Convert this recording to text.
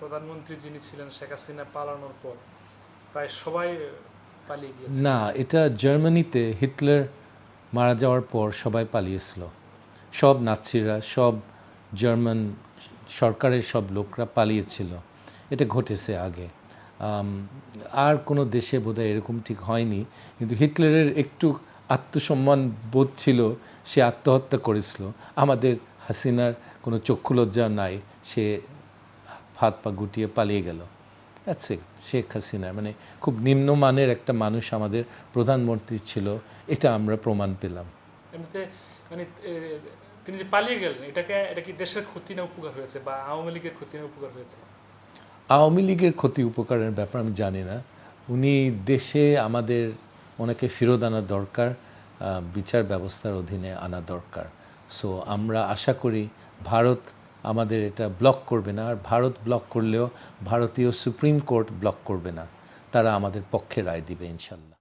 প্রধানমন্ত্রী যিনি ছিলেন শেখ হাসিনা পালানোর পর, প্রায় সবাই পালিয়ে গিয়েছে না, এটা জার্মানিতে হিটলার মারা যাওয়ার পর সবাই পালিয়েছিল। সব নাৎসিরা, সব জার্মান সরকারের সব লোকরা পালিয়েছিল। এটা ঘটেছে আগে। আর কোনো দেশে বোধহয় এরকম ঠিক হয়নি। কিন্তু হিটলারের একটু আত্মসম্মান বোধ ছিল, সে আত্মহত্যা করেছিল। আমাদের হাসিনার কোনো চক্ষু লজ্জা নাই, সে হাত পা গুটিয়ে পালিয়ে গেল। আছে শেখ হাসিনা। মানে খুব নিম্নমানের একটা মানুষ আমাদের প্রধানমন্ত্রী ছিল এটা আমরা প্রমাণ পেলাম। মানে তিনি যে পালিয়ে গেলেন এটাকে এটা কি দেশের ক্ষতি না উপকার হয়েছে বা আওয়ামী লীগের ক্ষতি না উপকার হয়েছে? আওয়ামী লীগের ক্ষতি উপকারের ব্যাপার আমি জানি না। উনি দেশে আমাদের ওনাকে ফেরত আনা দরকার বিচার ব্যবস্থার অধীনে আনা দরকার। সো আমরা আশা করি ভারত আমাদের এটা ব্লক করবে না। আর ভারত ব্লক করলেও ভারতীয় সুপ্রিম কোর্ট ব্লক করবে না। তারা আমাদের পক্ষে রায় দিবে, ইনশাল্লাহ।